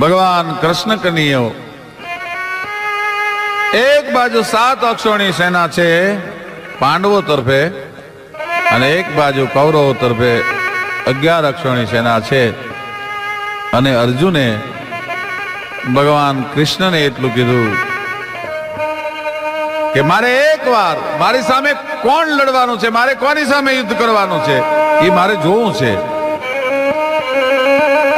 ભગવાન કૃષ્ણ કનૈયો. એક બાજુ સાત અક્ષોની સેના છે પાંડવો તરફે અને એક બાજુ કૌરવો તરફે અગિયાર અક્ષોની સેના છે. અને અર્જુને ભગવાન કૃષ્ણને એટલું કીધું કે મારે એક વાર મારી સામે કોણ લડવાનું છે? મારે કોની સામે યુદ્ધ કરવાનું છે? એ મારે જોવું છે.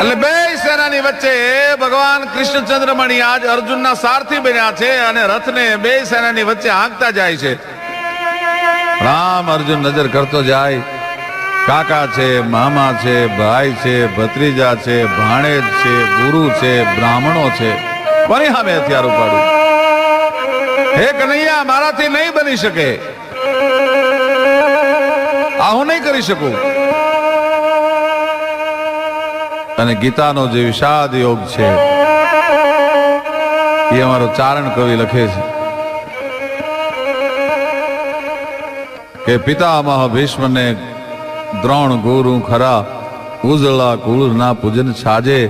એટલે બે સેનાની વચ્ચે ભગવાન કૃષ્ણચંદ્રમણી આજ અર્જુનના સારથી બન્યા છે અને રથને બે સેનાની વચ્ચે હાંકતા જાય છે. રામ અર્જુન નજર કરતો જાય. કાકા છે, મામા છે, ભાઈ છે, ભત્રીજા છે, ભાણેજ છે, ગુરુ છે, બ્રાહ્મણો છે. કોની સામે હથિયાર ઉપાડું હે કનૈયા, મારાથી નહીં બની શકે. આ હું નહીં કરી શકું. અને ગીતાનો જે વિષાદ યોગ છે, એ અમારો ચારણ કવિ લખે છે. કે પિતામહ ભીષ્મને દ્રોણ ગુરુ ખરા ઉજળા કુળના પૂજન છાજે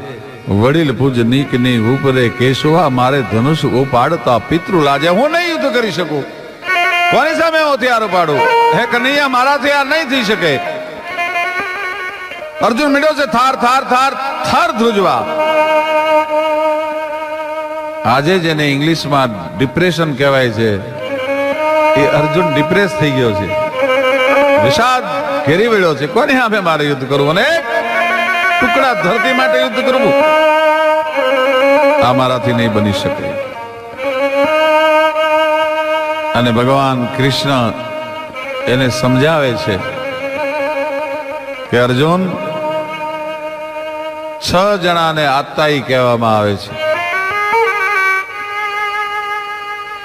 વડીલ પૂજ નીકની ઉપરે કેશવા મારે ધનુષ ઉપાડતા પિતૃ લાજે. હું નહીં યુદ્ધ કરી શકું. કોની સામે હું હથિયાર ઉપાડું? હે કનૈયા, મારાથી આ નહીં થઈ શકે. અર્જુન મીડ્યો છે, થાર થાર થાર થાર ધ્રુજવા. આજે જેને ઇંગ્લિશમાં ડિપ્રેશન કહેવાય છે, એ અર્જુન ડિપ્રેસ થઈ ગયો છે. વિષાદ ઘેરી વળ્યો છે. કોની સામે મારે યુદ્ધ કરવું? અને ટુકડા ધરતી માટે યુદ્ધ કરવું. આ મારાથી નહીં બની શકે. અને ભગવાન કૃષ્ણ એને સમજાવે છે કે અર્જુન છ જણાને આત્તાઈ કહેવામાં આવે છે.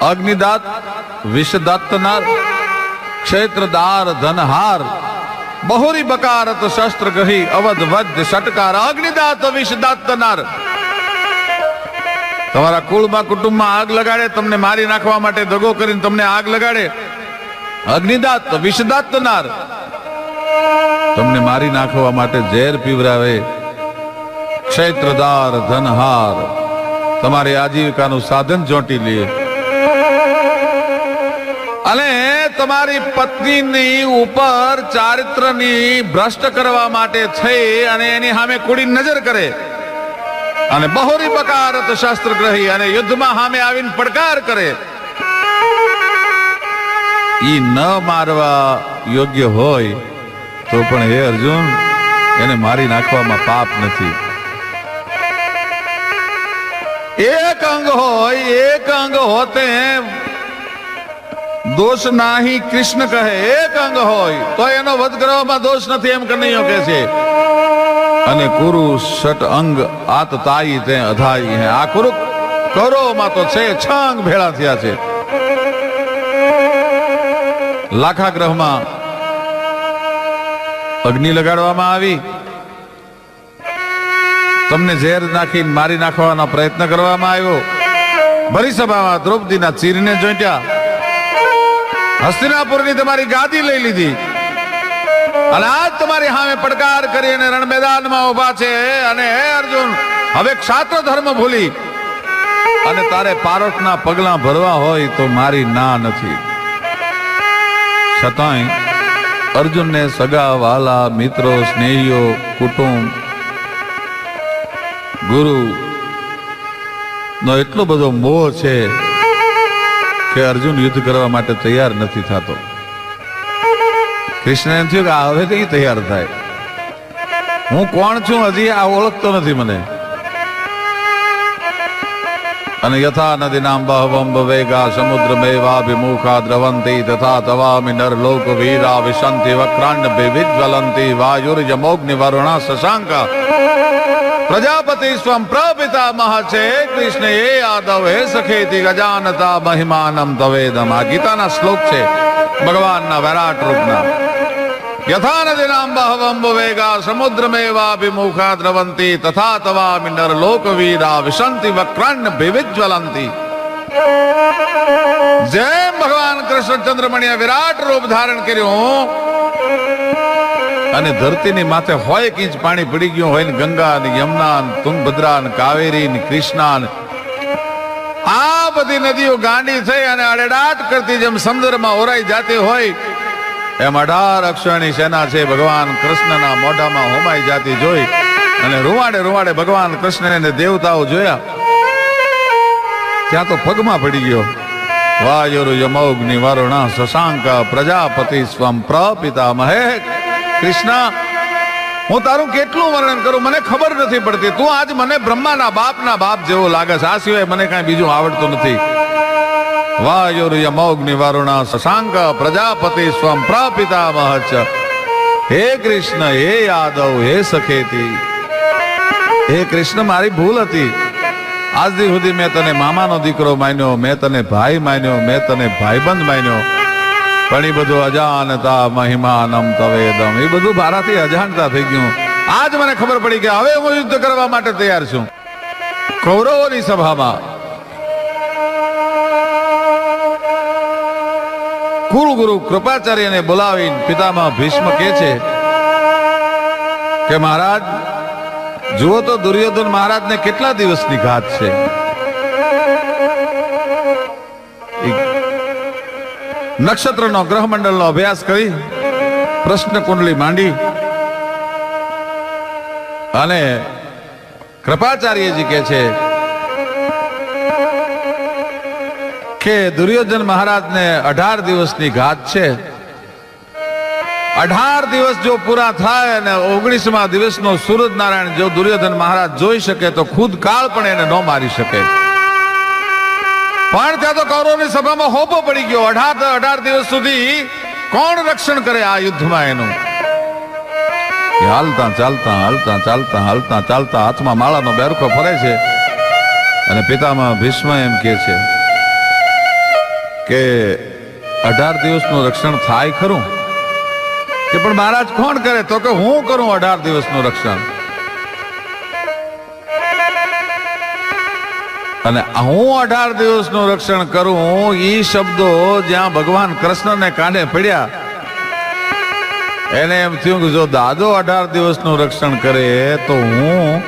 અગ્નિદાત વિષદાતનાર ક્ષેત્રદાર, ધનહાર, બહુરી બકારત શસ્ત્ર ગહી, અવધ વધ સટકાર અગ્નિદાત, વિષદાતનાર. તમારા કુળમાં, કુટુંબમાં આગ લગાડે, તમને મારી નાખવા માટે દગો કરીને તમને આગ લગાડે. અગ્નિદાત, વિષદાતનાર. તમને મારી નાખવા માટે ઝેર પીવરાવે. ક્ષેત્રદાર ધનહાર, તમારી આજીવિકાનું સાધન ચોંટી લે. અને તમારી પત્નીની ઉપર ચારિત્રની ભ્રષ્ટ કરવા માટે થઈ અને એની સામે કુડી નજર કરે. અને બહોરી બકારત શાસ્ત્ર ગ્રહી અને યુદ્ધમાં સામે આવીને પડકાર કરે. ઈ ન મારવા યોગ્ય હોય તો પણ હે અર્જુન, એને મારી નાખવામાં પાપ નથી. એક અંગ હોય, એક અંગ હોતે દોષ નાહી કૃષ્ણ કહે, એક અંગ હોય, તો એનો વધ દોષ નથી એમ કનૈયો કહે છે. અને કુરુ સટ અંગ આત તાઈ તે અધાઈ હે. આ કુરુ કરોમાં તો છે છ અંગ ભેળા થયા છે. લાખા ગ્રહમાં અગ્નિ લગાડવામાં આવી. તમને ઝેર નાખી મારી નાખવાનો પ્રયત્ન કરવામાં આવ્યો. ભરી સભામાં દ્રૌપદીના ચીરને જોઈટ્યા. હસ્તિનાપુરની તમારી ગાદી લઈ લીધી. અને આજ તમારી સામે પડકાર કરી અને રણ મેદાનમાં ઊભા છે. અને હે અર્જુન, હવે ક્ષાત્ર ધર્મ ભૂલી. અને તારે પારોઠના પગલા ભરવા હોય તો મારી ના નથી. છતાંય અર્જુનને સગા વાલા, મિત્રો, સ્નેહીઓ, કુટુંબ ગુરુ, નો એટલો બધો મોહ છે કે અર્જુન યુદ્ધ કરવા માટે તૈયાર નથી થતો. કૃષ્ણ એમ થયું કે હવે કઈ તૈયાર થાય? હું કોણ છું હજી આ ઓળખતો નથી મને. અને યથા નદી નામ બહવમ વેગા સમુદ્ર મેવાભિમુખા દ્રવંતી તથા તવામિ નર લોક વીરા વિશંતિ વક્રાંડ વિજ્વલંતી વાયુર્યમોગ્નિ વરુણા શશાંકા. પ્રજાપતિ સ્વમ પ્રપિતામહ છે કૃષ્ણ એ યાદવ હે સખેતી ગજાનતા મહિમાનમ તવેદમ. આ ગીતાના શ્લોક છે ભગવાનના વિરાટ રૂપના. યથાન દિનામ નામ બહવમ વેગા સમુદ્રમેવાભિમુખા દ્રવંતી, તથા તવામિ નર લોકવીરા વિશંતિ વક્રાન્ન વિવિજ્વલંતી જેમ ભગવાન કૃષ્ણચંદ્રમણીએ વિરાટ રૂપ ધારણ કર્યું અને ધરતીની માથે હોય એક ઇંચ પાણી પડી ગયું હોય ને ગંગા ને યમુના ને તુંગભદ્રા ને કાવેરી ને કૃષ્ણા ને આ બધી નદીઓ ગાંડી થઈ અને અડેડાટ કરતી જેમ સમુદ્રમાં ઓરાઈ જાતી હોય, એમ અઢાર અક્ષરની સેના છે, ભગવાન કૃષ્ણના મોઢામાં હોમાઈ જાતી જોઈ અને રૂવાડે રૂવાડે ભગવાન કૃષ્ણને દેવતાઓ જોયા. ત્યાં તો પગમાં પડી ગયો. વાયુર યમૌગ્નિ વરુણ શશાંક પ્રજાપતિ સ્વમ પ્રપિતા મહે કૃષ્ણ, હું તારું કેટલું વર્ણન કરું? મને ખબર નથી પડતી. તું આજ મને બ્રહ્માના બાપના બાપ જેવો લાગે છે. આ સિવાય મને કાંઈ બીજું આવડતું નથી. વાયુર યમોગ્નિ વરુણ શશાંક પ્રજાપતિ સ્વમ પ્રાપિતા મહચ હે કૃષ્ણ, હે યાદવ, હે સખેતી. હે કૃષ્ણ, મારી ભૂલ હતી. આજથી સુધી મેં તને મામાનો દીકરો માન્યો, મેં તને ભાઈ માન્યો, મેં તને ભાઈબંધ માન્યો. પણ બધું અજાનતા, મહિમાનમ તવેદમ, એ બધું મારાથી અજાણતા થઈ ગયું. આજ મને ખબર પડી કે હવે હું યુદ્ધ કરવા માટે તૈયાર છું. કૌરવોની સભામાં. કુલગુરુ કૃપાચાર્યને બોલાવીને પિતામાં ભીષ્મ કહે છે કે મહારાજ, જુઓ તો દુર્યોધન મહારાજને કેટલા દિવસની ઘાત છે. નક્ષત્રનો ગ્રહમંડળનો અભ્યાસ કરી પ્રશ્ન કુંડલી માંડી. અને કૃપાચાર્યજી કહે છે કે દુર્યોધન મહારાજને અઢાર દિવસની ઘાત છે. અઢાર દિવસ જો પૂરા થાય અને ઓગણીસમા દિવસનો સૂરજ નારાયણ જો દુર્યોધન મહારાજ જોઈ શકે તો ખુદ કાળ પણ એને ન મારી શકે. પણ ત્યાં તો કૌરવની સભામાં હોપો પડી ગયો. અઢાર અઢાર દિવસ સુધી કોણ રક્ષણ કરે આ યુદ્ધમાં એનું? હાલતા ચાલતા હાલતા ચાલતા હાલતા ચાલતા હાથમાં માળાનો બેરકો ફરે છે અને પિતામાં ભીષ્મ એમ કે છે કે અઢાર દિવસનું રક્ષણ થાય ખરું? કે પણ મહારાજ કોણ કરે? તો કે હું કરું અઢાર દિવસનું રક્ષણ. અને હું અઢાર દિવસનું રક્ષણ કરું, એ શબ્દો જ્યાં ભગવાન કૃષ્ણને કાને પડ્યા, એને એમ થયું કે જો દાદો અઢાર દિવસનું રક્ષણ કરે તો હું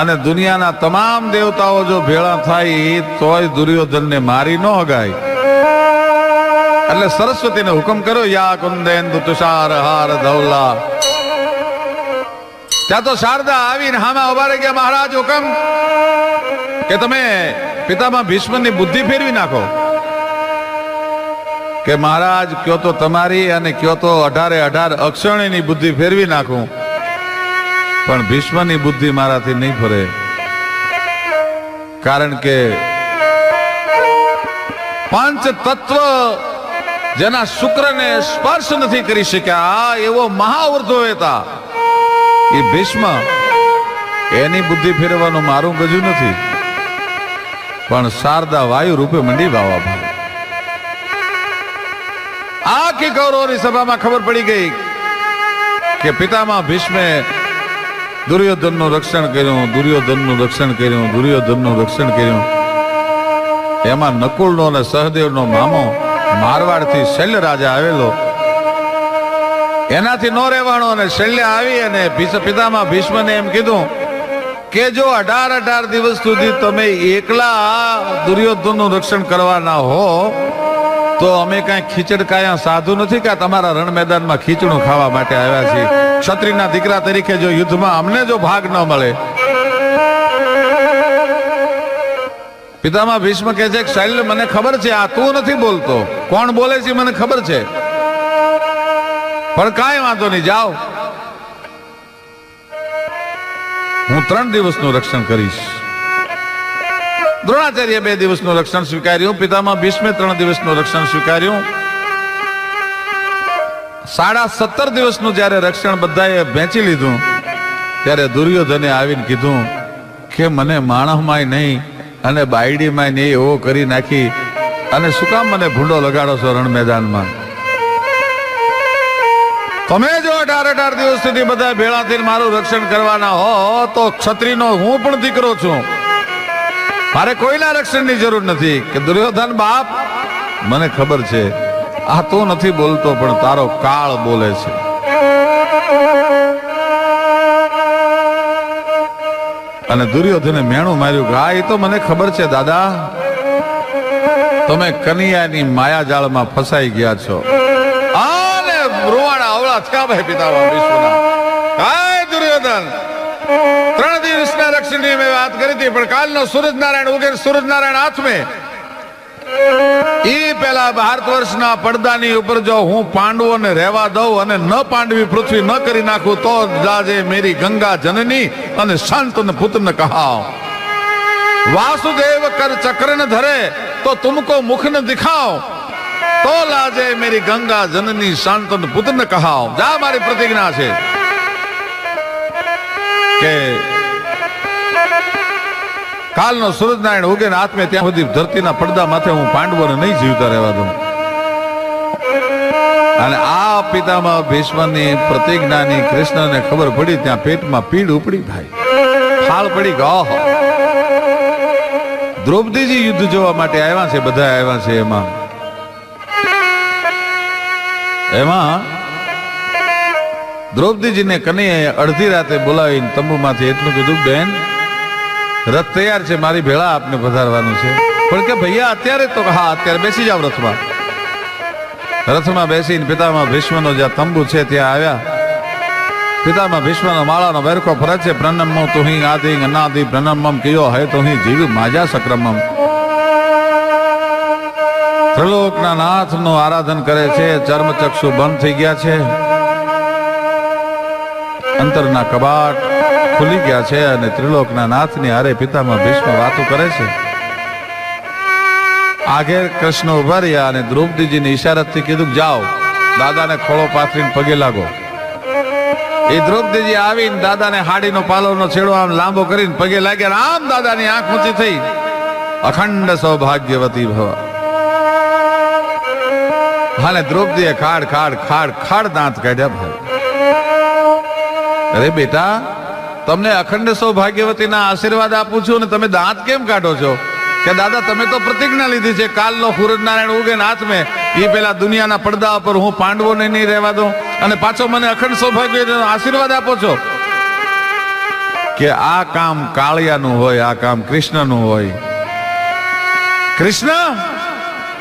અને દુનિયાના તમામ દેવતાઓ જો ભેળા થાય, તોય દુર્યોધનને મારી ન હગાય. એટલે સરસ્વતીને હુકમ કર્યો, યા કુંદેન્દુ તુષાર હાર ધવલા. ત્યાં તો શારદા આવીને હામાં ઊભા રહી ગયા, મહારાજ હુકમ. કે તમે પિતામાં ભીષ્મની બુદ્ધિ ફેરવી નાખો. કે મહારાજ, કયો તો તમારી અને કયો તો અઢારે અઢાર અક્ષરણીની બુદ્ધિ ફેરવી નાખું. પણ ભીષ્મની બુદ્ધિ મારાથી નહીં ફરે. કારણ કે પાંચ તત્વ જેના શુક્રને સ્પર્શ નથી કરી શક્યા, એવો મહાવૃદ્ધો હતા. એ ભીષ્મ, એની બુદ્ધિ ફેરવાનું મારું ગજું નથી. પણ શારદા વાયુ રૂપે મંડી ભાવા ભાવે. આખી કૌરવની સભામાં ખબર પડી ગઈ કે પિતામાં ભીષ્મે દુર્યોધનનું રક્ષણ કર્યું, દુર્યોધનનું રક્ષણ કર્યું, દુર્યોધનનું રક્ષણ કર્યું. એમાં નકુલનો અને સહદેવનો મામો મારવાડથી શૈલ્ય રાજા આવેલો. એનાથી નો રહેવાનો અને શૈલ્ય આવી અને પિતામાં ભીષ્મને એમ કીધું કે જો અઢાર અઢાર દિવસ સુધી તમે એકલા દુર્યોધનનું રક્ષણ કરવાના હો, તો અમે કાંઈ ખીચડ કાયા સાધુ નથી કે તમારા રણ મેદાનમાં ખીચડું ખાવા માટે આવ્યા છીએ? ક્ષત્રિયના દીકરા તરીકે જો યુદ્ધમાં અમને જો ભાગ ન મળે. પિતામાં ભીષ્મ કહે છે કે શૈલ્ય મને ખબર છે, આ તું નથી બોલતો. કોણ બોલે છે મને ખબર છે. પણ કાંઈ વાંધો નહીં, જાઓ. હું ત્રણ દિવસનું રક્ષણ કરીશ. દ્રોણાચાર્ય બે દિવસનું રક્ષણ સ્વીકાર્યું, પિતામાં ભીષ્મે ત્રણ દિવસનું રક્ષણ સ્વીકાર્યું. સાડા સત્તર દિવસનું જ્યારે રક્ષણ બધાએ વેચી લીધું, ત્યારે દુર્યોધને આવીને કીધું કે મને માણસમાંય નહીં અને બાયડીમાંય નહીં, એવો કરી નાખી. અને શું કામ મને ભૂંડો લગાડો છો રણ મેદાનમાં? તમે જો અઢાર અઢાર દિવસ સુધી બધા ભેળા થઈને મારું રક્ષણ કરવાના હો, તો ક્ષત્રિયનો હું પણ દીકરો છું. મારે કોઈના રક્ષણની જરૂર નથી કે દુર્યોધન બાપ, મને ખબર છે, આ તો નથી બોલતો, પણ તારો કાળ બોલે છે. અને દુર્યોધને મેણું માર્યું કે એ તો મને ખબર છે, દાદા. તમે કનિયાની માયાજાળમાં ફસાઈ ગયા છો. અવળા થયા ભાઈ પિતામાં કાય દુર્યોધન. ત્રણ દિવસના રક્ષણની મેં વાત કરી હતી, પણ કાલનો સૂરજનારાયણ ઉગે સૂરજનારાયણ હાથમે. ઈ પેલા ભારત વર્ષના પડદાની ઉપર જો હું પાંડવોને રહેવા દઉં અને ન પાંડવી પૃથ્વી ન કરી નાખું, તો જાજે મેરી ગંગા જનની અને શાંત ને પુત્ર ને કહાવ. વાસુદેવ કર ચક્ર ને ધરે, તો તુમકો મુખ ન દિખાવ. તો જે મેરી ગંગા જનની શાંત ને પુત્ર ને કહાવ. જા મારી પ્રતિજ્ઞા છે કે કાલનો સૂરજનારાયણ ઉગે આત્મે ત્યાં સુધી ધરતીના પડદા માથે હું પાંડવોને નહીં જીવતા રહેવા દઉં. અને આ પિતામાં ભીષ્મની પ્રતિજ્ઞાની કૃષ્ણને ખબર પડી ત્યાં પેટમાં પીડ ઉપડી થાય. ફાળ પડી ગયો. દ્રૌપદીજી યુદ્ધ જોવા માટે આવ્યા છે બધા આવ્યા છે એમાં. એમાં દ્રૌપદીજીને કનૈયાએ અડધી રાતે બોલાવીને તંબુમાંથી એટલું કીધું, બેન, રથ તૈયાર છે, મારી ભેળા આપને પધારવાનું છે. પણ કે ભૈયા, અત્યારે તો હા, અત્યારે બેસી જાવ રથમાં. રથમાં બેસીને પિતામાં ભીષ્મનો જ્યાં તંબુ છે, ત્યાં આવ્યા. પિતામાં ભીષ્મનો માળાનો વેરકો ફરજ છે, પ્રણમમ તુહી આદિ અનાદિ પ્રનમમ કયો હે તુહી જીવ માજા સક્રમમ. ત્રિલોકના નાથનું આરાધન કરે છે, ચર્મચક્ષુ બંધ થઈ ગયા છે. અંતરના કબાટ ખુલી ગયા છે અને ત્રિલોકના નાથની હારે પિતામાં ભીષ્મ વાતો કરે છે. આગળ કૃષ્ણ ઊભા રહ્યા અને દ્રૌપદીજીને ઈશારતથી કીધું, જાઓ, દાદાને ખોળો પાથરીને પગે લાગો. એ દ્રૌપદીજી આવીને દાદાને હાડીનો પાલોનો છેડો આમ લાંબો કરીને પગે લાગ્યા આમ દાદાની આંખ ઊંચી થઈ. અખંડ સૌભાગ્યવતી ભવ હાલે દ્રૌપદીએ ખાડ ખાડ ખાડ ખાડ દાંત કાઢ્યા ભાઈ. અરે બેટા, તમને અખંડ સૌભાગ્યવતીના આશીર્વાદ આપું છું અને તમે દાંત કેમ કાઢો છો? કે દાદા, તમે તો પ્રતિજ્ઞા લીધી છે, કાલનો સૂરજનારાયણ ઉગે નાથ મેં એ પેલા દુનિયાના પડદા પર હું પાંડવોને નહીં રહેવા દઉં. અને પાછો મને અખંડ સૌભાગ્ય આશીર્વાદ આપો છો? કે આ કામ કાળિયાનું હોય, આ કામ કૃષ્ણનું હોય. કૃષ્ણ!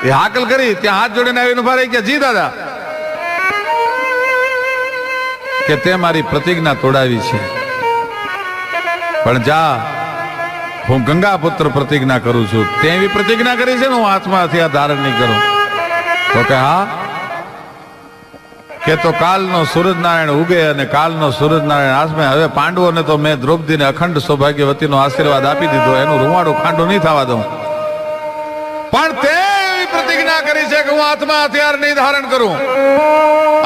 એ હાકલ કરી, ત્યાં હાથ જોડીને આવીને ઊભા રહી કે જી, દાદા. કે તે મારી પ્રતિજ્ઞા તોડાવી છે. પણ જા, હું ગંગા પુત્ર પ્રતિજ્ઞા કરું છું. તે એવી પ્રતિજ્ઞા કરી છે ને હું હાથમાંથી આ ધારણ નહીં કરું. તો કે હા. કે તો કાલનો સૂરજનારાયણ ઉગે અને કાલનો સૂરજનારાયણ આસમે. હવે પાંડવોને તો મેં દ્રૌપદીને અખંડ સૌભાગ્યવતીનો આશીર્વાદ આપી દીધો. એનું રૂવાડું ખાંડું નહીં થવા દઉં. પ્રતિજ્ઞા કરી છે કે હું હાથમાં હથિયાર નહીં ધારણ કરું.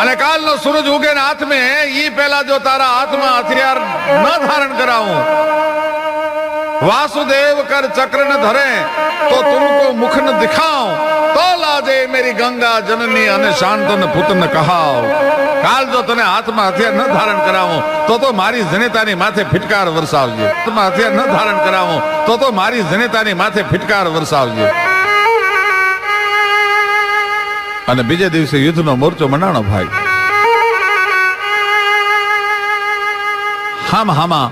અને કાલનો સૂરજ ઉગે ને હાથમે ઈ પહેલા જો તારા હાથમાં હથિયાર ન ધારણ કરાવું. વાસુદેવ કર ચક્ર ન ધરે, તો તુમકો મુખ ન દિખાવ. તો લાજે મેરી ગંગા જનની અને શાંતન પુતન કહાવ. કાલ જો તને હાથમાં હથિયાર ન ધારણ કરાવું, તો તો મારી જનેતાની માથે ફિટકાર વરસાવજે. હાથમાં હથિયાર ન ધારણ કરાવું, તો તો મારી જનેતાની માથે ફિટકાર વરસાવજે. અને બીજે દિવસે યુદ્ધનો મોરચો મંડાણો ભાઈ. હામ હામા.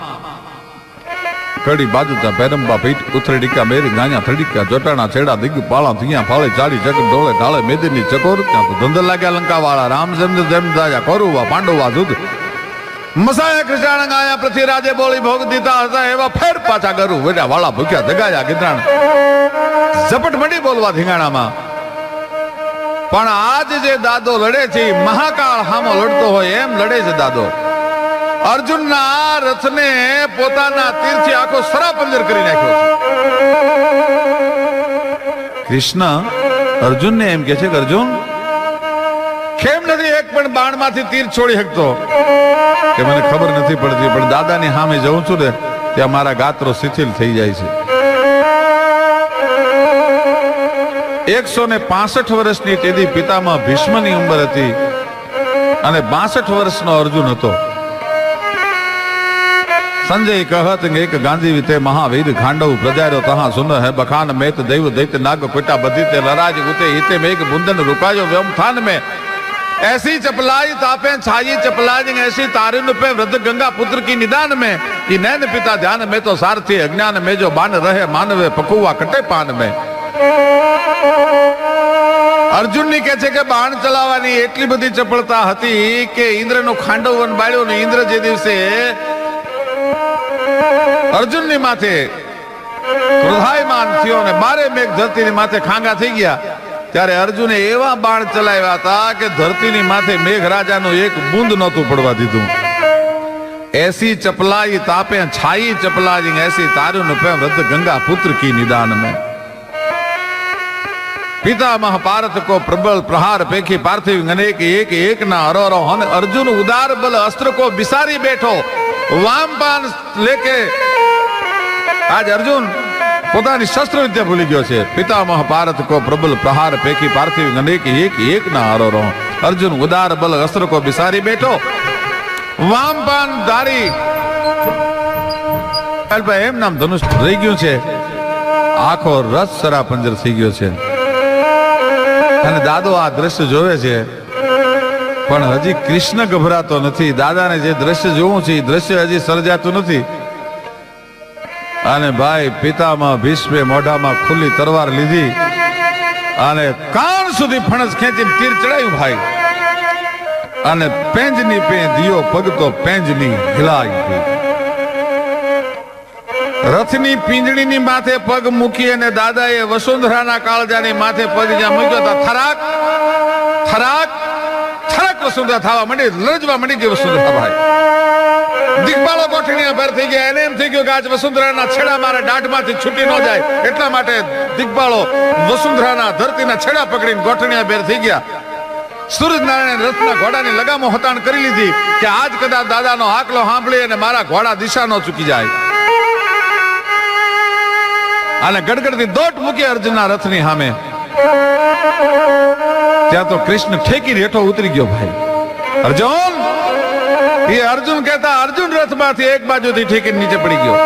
કડી બાજુતા પેરંબા પીઠ ઉથરડીકા મેરી, ગાયા થડીકા જોટાણા છેડા દિગ પાળા ધીયા ફાળે ચાડી જગ ડોળે ઢાળે મેદીની ચકોર ત્યાં ધંધર લાગ્યા લંકા વાળા રામચંદ્ર જેમ દાયા કોરુવા, પાંડુવા દૂધ મસાયા કૃષ્ણ ગાયા પૃથ્વીરાજે બોલી ભોગ દીધા હતા એવા ફેર પાછા કરું વેડા વાળા ભૂખ્યા જગાયા ગીતરાણ ઝપટ મંડી બોલવા ધીંગાણામાં. પણ આજ જે દાદો લડે છે મહાકાળ હામો લડતો હોય, એમ લડે છે દાદો. અર્જુનના રથને પોતાના તીરથી આખો સરાપંજર કરી નાખ્યો કૃષ્ણ અર્જુનને એમ કે છે કે, અર્જુન, કેમ નથી એક પણ બાણમાંથી તીર છોડી શકતો? કે મને ખબર નથી પડતી, પણ દાદાની સામે જઉં છું ને, ત્યાં મારા ગાત્રો શિથિલ થઈ જાય છે. એકસો ને પાસઠ વર્ષની તેદી પિતામાં ભીષ્મની ઉંમર હતી અને બાસઠ વર્ષનો અર્જુન હતો સંજય કહત કે એક ગાંધી વિતે મહાવીર ખાંડવ પ્રજાર્યો તહા સુન હે બખાન મેત દૈવ દૈત નાગ કોટા બધી તે લરાજ ઉતે હિતે મેઘ બુંદન રૂકાયો વ્યમ થાન મે ऐसी चपलाई तापे छाई चपलाई ऐसी तारिन पे वृद्ध गंगा पुत्र की निदान में कि नैन पिता ध्यान में तो सारथी अज्ञान में जो बान रहे मानवे पकुआ कटे पान में અર્જુનની કહે છે કે બાણ ચલાવવાની એટલી બધી ચપળતા હતી કે ઇન્દ્રનો ખાંડવ વન બાળ્યો ને ઇન્દ્ર જે દિવસે અર્જુનની માથે ક્રોધાયમાન થયો ને બારે મેઘ ધરતીની માથે ખાંગા થઈ ગયા, ત્યારે અર્જુને એવા બાણ ચલાવ્યા હતા કે ધરતીની માથે મેઘરાજાનું એક બુંદ નહોતું પડવા દીધું. એસી ચપલાઈ તાપે છાઈ ચપલાઈ એસી તારું ને પેમ રદ ગંગા પુત્ર કી નિદાન મેં પિતામહ પારત કો પ્રબળ પ્રહાર પેખી પાર્થિવ અનેક એક એક ના અરોરો અને અર્જુન ઉદાર બલ અસ્ત્ર કો બિસારી બેઠો. વામપાન લેકે આજ અર્જુન પોતાની શસ્ત્ર વિદ્યા ભૂલી ગયો છે. પિતામહ પારત કો પ્રબલ પ્રહાર પેખી પાર્થિવ અનેક એક એક ના અરોરો અર્જુન ઉદાર બલ અસ્ત્ર કો બિસારી બેઠો. વામપાન ધારી. એમ નામ ધનુષ રહી ગયું છે. આખો રસ સરા પંજર થઈ ગયો છે. અને દાદો આ દ્રશ્ય જોવે છે. પણ હજી કૃષ્ણ ગભરાતો નથી. દાદાને જે દ્રશ્ય જોવું છે એ દ્રશ્ય હજી સર્જાતું નથી. અને ભાઈ પિતામાં ભીષ્મે મોઢામાં ખુલ્લી તરવાર લીધી. અને કાન સુધી ફણસ ખેંચીને તીર ચડાયું ભાઈ. અને પેંજની પે દિયો પગતો પેંજની હિલાઈ રથની પિંજડીની માથે પગ મૂકી અને દાદાએ વસુંધરાના કાળજાની માથે પગ જ્યાં મૂક્યો હતા થરાક થરાક થરાક વસુંધરા થવા માંડી, લજવા માંડી ગઈ વસુંધરા ભાઈ. દિગ્બાળો કોઠણીયા ભર થઈ ગયા, એને એમ થઈ ગયું કે આજ વસુંધરાના છેડા મારા દાઢમાંથી છૂટી ન જાય. એટલા માટે દિગ્બાળો વસુંધરાના ધરતીના છેડા પકડીને ગોઠણીયા બેર થઈ ગયા. સૂરજનારાયણ રથના ઘોડાની લગામો હતાણ કરી લીધી કે આજ કદાચ દાદાનો હાકલો સાંભળી અને મારા ઘોડા દિશા ન ચૂકી જાય. અને ગડગડતી દોટ મૂકી અર્જુનના રથની સામે. ત્યાં તો કૃષ્ણ ઠેકી રેઠો ઉતરી ગયો ભાઈ. અર્જુન! એ અર્જુન કહેતા અર્જુન રથમાંથી એક બાજુથી ઠેકી નીચે પડી ગયો.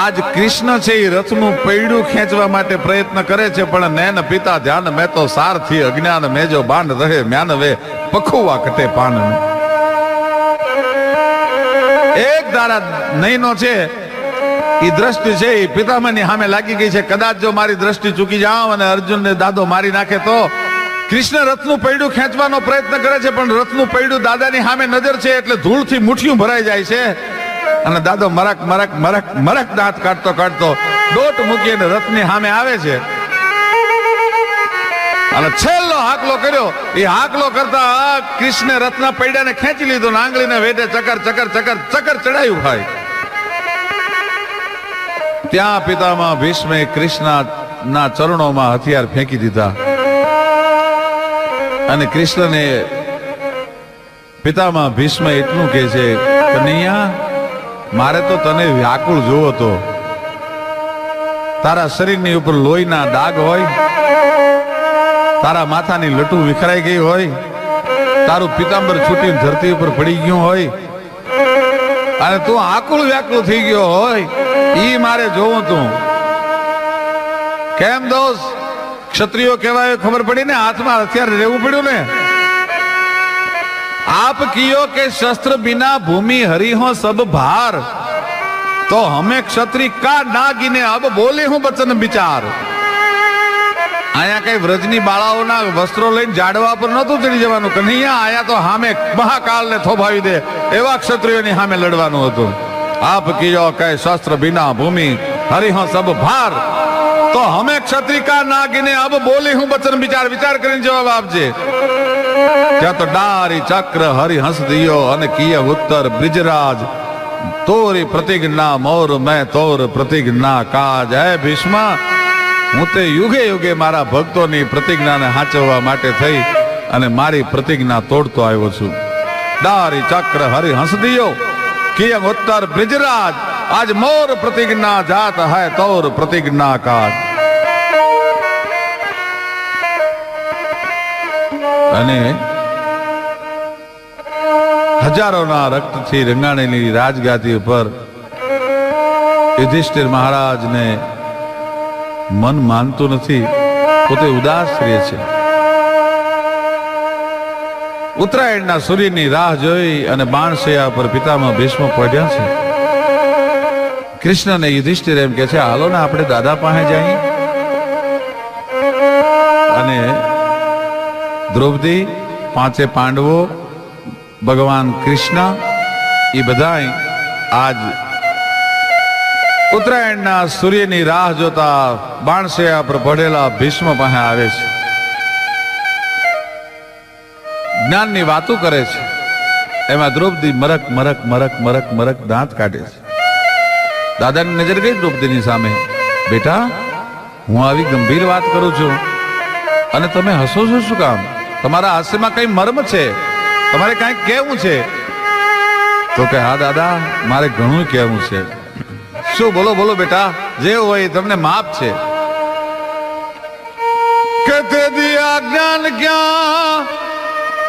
આજ કૃષ્ણ છે એ રથનું પૈડું ખેંચવા માટે પ્રયત્ન કરે છે, પણ નેન પિતા ધ્યાન મેં તો સારથી અજ્ઞાન મેજો બાંધ રહે મ્યાનવે પખુવા કટે પાન એક ધારા નહીનો છે એ દ્રષ્ટિ છે એ પિતામહની સામે લાગી ગઈ છે. કદાચ જો મારી દ્રષ્ટિ ચૂકી જાઉં અને અર્જુનને દાદો મારી નાખે તો? કૃષ્ણ રથનું પૈડું ખેંચવાનો પ્રયત્ન કરે છે, પણ રથનું પૈડું દાદાની સામે નજર છે એટલે ધૂળથી મુઠ્ઠીયું ભરાઈ જાય છે. અને દાદો મરક મરક મરક મરક દાંત કાઢતો કાઢતો દોટ મૂકી અને રથની સામે આવે છે. અને છેલ્લો હાકલો કર્યો. એ હાકલો કરતા કૃષ્ણ રથના પૈડાને ખેંચી લીધો ને આંગળીને વેઢે ચકર ચકર ચકર ચકર ચડાયું ભાઈ. ત્યાં પિતામાં ભીષ્મે કૃષ્ણના ચરણોમાં હથિયાર ફેંકી દીધા. અને કૃષ્ણને પિતામાં ભીષ્મ એટલું કહે છે, કનૈયા, મારે તો તને વ્યાકુળ જોવો તો. તારા શરીરની ઉપર લોહીના ડાઘ હોય, તારા માથાની લટુ વિખરાઈ ગઈ હોય, તારું પિતાંબર છૂટીને ધરતી ઉપર પડી ગયું હોય, અને તું આકુળ વ્યાકુળ થઈ ગયો હોય. ઈ મારે જોવું તું. કેમ દોસ્ત? ક્ષત્રિયો કહેવાય ખબર પડી ને? હાથમાં હથિયાર રહેવું પડ્યું ને? આપ કિયો કે શસ્ત્ર બિના ભૂમિ હરિહો સબ ભાર? તો હમે ક્ષત્રિય કા ના ગીને અબ બોલે હું બચન વિચાર. અહીંયા કઈ વ્રજની બાળાઓના વસ્ત્રો લઈને જાડવા પર નહોતું ચડી જવાનું કન્હૈયા આયા તો સામે મહાકાલને થોભાવી દે, એવા ક્ષત્રિયોની સામે લડવાનું હતું. આપ કિયો કે શસ્ત્ર બિના ભૂમિ હરિહો સબ ભાર. તો હમે ક્ષત્રિકા નાગીને અબ બોલી હું બચન વિચાર વિચાર કરીને જવાબ આપજે. ત્યાં તો ડારી ચક્ર હરિ હંસ દિયો અને કિય ઉત્તર બ્રિજરાજ. તોરી પ્રતિજ્ઞા મોર મેં તોર પ્રતિજ્ઞા કાજ. હે ભીષ્મા, હું તે યુગે યુગે મારા ભક્તોની પ્રતિજ્ઞાને સાચવવા માટે થઈ અને મારી પ્રતિજ્ઞા તોડતો આવ્યો છું. ડારી ચક્ર હરિ હંસ દિયો. કિય ઉત્તર બ્રિજરાજ, આજ મોર પ્રતિજ્ઞા જાત હૈ તોર પ્રતિજ્ઞા કાજ. અને હજારોના રક્તથી રંગાણેલી રાજગાદી ઉપર યુધિષ્ઠિર મહારાજને મન માનતું નથી, પોતે ઉદાસ રહે છે. ઉત્તરાયણના સૂર્યની રાહ જોઈ અને બાણશૈયા પર પિતામાં ભીષ્મ પડ્યા છે. કૃષ્ણને યુધિષ્ઠિર એમ કે છે, હાલો ને, આપણે દાદા પાસે જઈએ. અને દ્રૌપદી, પાંચે પાંડવો, ભગવાન કૃષ્ણ, એ બધા આજ ઉત્તરાયણના સૂર્યની રાહ જોતા બાણશૈયા પર પડેલા ભીષ્મ પાસે આવે છે. જ્ઞાનની વાતો કરે છે. એમાં દ્રૌપદી મરક મરક મરક મરક મરક દાંત કાઢે છે. દાદાની નજર ગઈ દ્રૌપદીની સામે. બેટા, હું આવી ગંભીર વાત કરું છું. અને તમે હસો છો શું કામ? તમારા હાસ્યમાં કઈ મર્મ છે? તમારે કાંઈક કહેવું છે? તો કે, હા, દાદા, મારે ઘણું કહેવું છે. શું? બોલો બોલો, બેટા. જે હોય તમને માપ છે. કે તે દી જ્ઞાન ક્યાં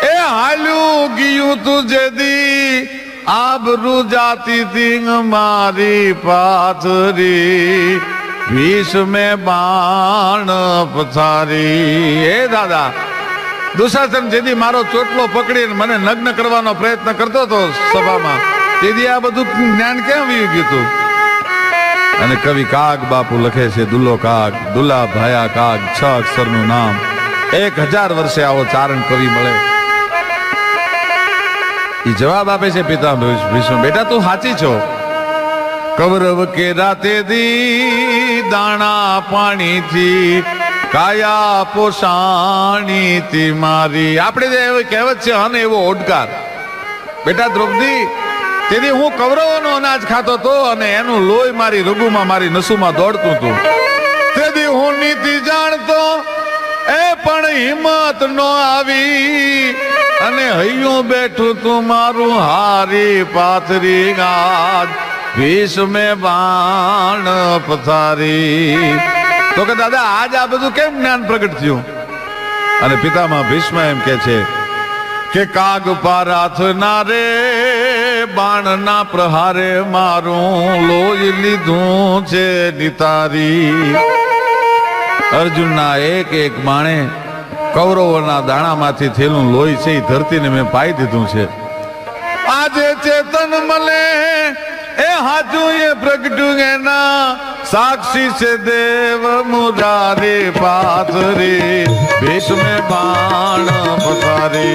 એ હાલ્યું ગયું તું જેદી આબરૂ જાતી તીંગ મારી પાથરી. ભીષ મેં બાણ પથારી. એ દાદા, દુશાસન જેદી મારો ચોટલો પકડીને મને નગ્ન કરવાનો પ્રયત્ન કરતો હતો સભામાં તેથી આ બધું જ્ઞાન કેમ વી ગયું હતું અને કવિ કાગ બાપુ લખે છે, દુલ્લો કાગ, દુલ્લા ભાયા કાગ, છ અક્ષરનું નામ. એક હજાર વર્ષે આવો ચારણ કવિ મળે. ઈ જવાબ આપે છે પિતા ભીષ્મ બેટા, તું સાચી છો. કૌરવ કે રાતે દી દાણા પાણીથી, કાયા પોષાણીથી મારી. આપણે એવી કહેવત છે, હન, એવો ઓડકાર. બેટા, દ્રૌપદી, તેથી હું કૌરવોનો અનાજ ખાતો તો અને એનું લોહી મારી રઘુમાં, મારી નસુમાં દોડતું હતું. તેથી હું નીતિ જાણતો, એ પણ હિંમત નો આવી. અને હૈયું બેઠું તું મારું હારી પાથરી ગાજ. ભીષ્મે બાણ પથારી. તો કે દાદા, આજ આ બધું કેમ જ્ઞાન પ્રગટ થયું? અને પિતામાં ભીષ્મ એમ કે છે કે કાગ પારાથ ના રે, બાણ ના પ્રહારે મારું લોહી લીધું છે નિતારી. અર્જુનના એક એક બાણે કૌરવોના દાણામાંથી થયેલું લોહી છે એ ધરતીને મેં પાઈ દીધું છે. આજે ચેતન મળે એ હાચું એ પ્રગટ્યું એના સાક્ષી છે દેવ મુરારી પાથરી ભીષ્મે બાણ પથારે.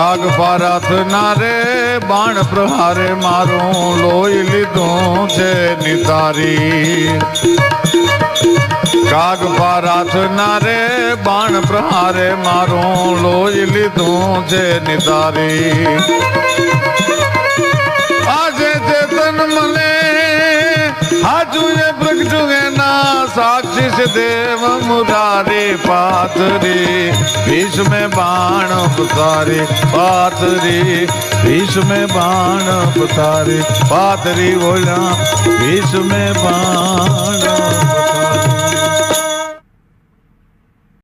કાગ પારાથ ના રે બાણ પ્રહારે મારું લોહી લીધું છે નિતારી. કાગ પારાથ ના રે બાણ પ્રહારે મારું લોહી લીધું છે નિતારી. આજે ચેતન મને હાજુ એ પ્રગટું સાક્ષી છે દેવ મુરારે પાથરી ભીષ્મ બાણ પતારી પાથરી ભીષ્મ બાણ પતારી પાથરી બોલા ભીષ્મ બાણ